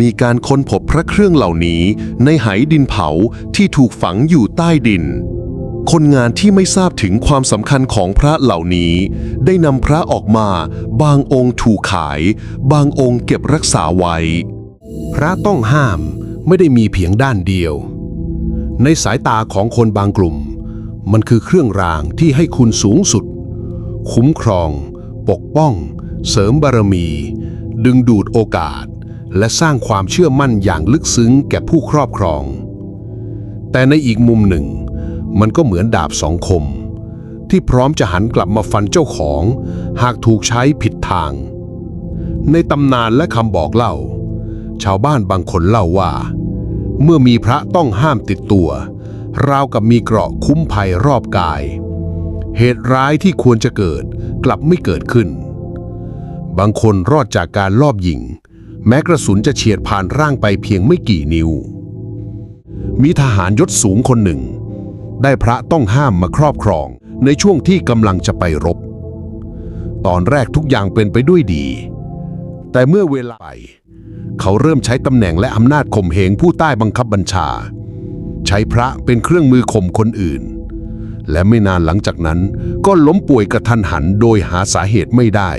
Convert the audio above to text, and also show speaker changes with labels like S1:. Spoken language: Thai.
S1: มีการค้นพบพระเครื่องเหล่านี้ในไหดินเผาที่ถูกฝังอยู่ใต้ดิน คนงานที่ไม่ทราบถึงความสำคัญของพระเหล่านี้ ได้นำพระออกมา บางองค์ถูกขาย บางองค์เก็บรักษาไว้
S2: พระต้องห้ามไม่ได้มีเพียงด้านเดียว ในสายตาของคนบางกลุ่ม มันคือเครื่องรางที่ให้คุณสูงสุด คุ้มครอง ปกป้อง เสริมบารมี ดึงดูดโอกาส และสร้างความเชื่อมั่นอย่างลึกซึ้งแก่ผู้ครอบครอง แต่ในอีกมุมหนึ่ง มันก็เหมือนดาบสองคม ที่พร้อมจะหันกลับมาฟันเจ้าของ หากถูกใช้ผิดทาง ในตำนานและคำบอกเล่า ชาวบ้านบางคนเล่าว่า เมื่อมีพระต้องห้ามติดตัว ราวกับมีเกราะคุ้มภัยรอบกาย เหตุร้ายที่ควรจะเกิดกลับไม่เกิดขึ้นบางคนรอดจากการลอบยิง แม้กระสุนจะเฉียดผ่านร่างไปเพียงไม่กี่นิ้ว มีทหารยศสูงคนหนึ่ง ได้พระต้องห้ามมาครอบครองในช่วงที่กำลังจะไปรบ ตอนแรกทุกอย่างเป็นไปด้วยดี แต่เมื่อเวลาไป เขาเริ่มใช้ตำแหน่งและอำนาจข่มเหงผู้ใต้บังคับบัญชา ใช้พระเป็นเครื่องมือข่มคนอื่น และไม่นานหลังจากนั้นก็ล้มป่วยกระทันหันโดยหาสาเหตุไม่ได้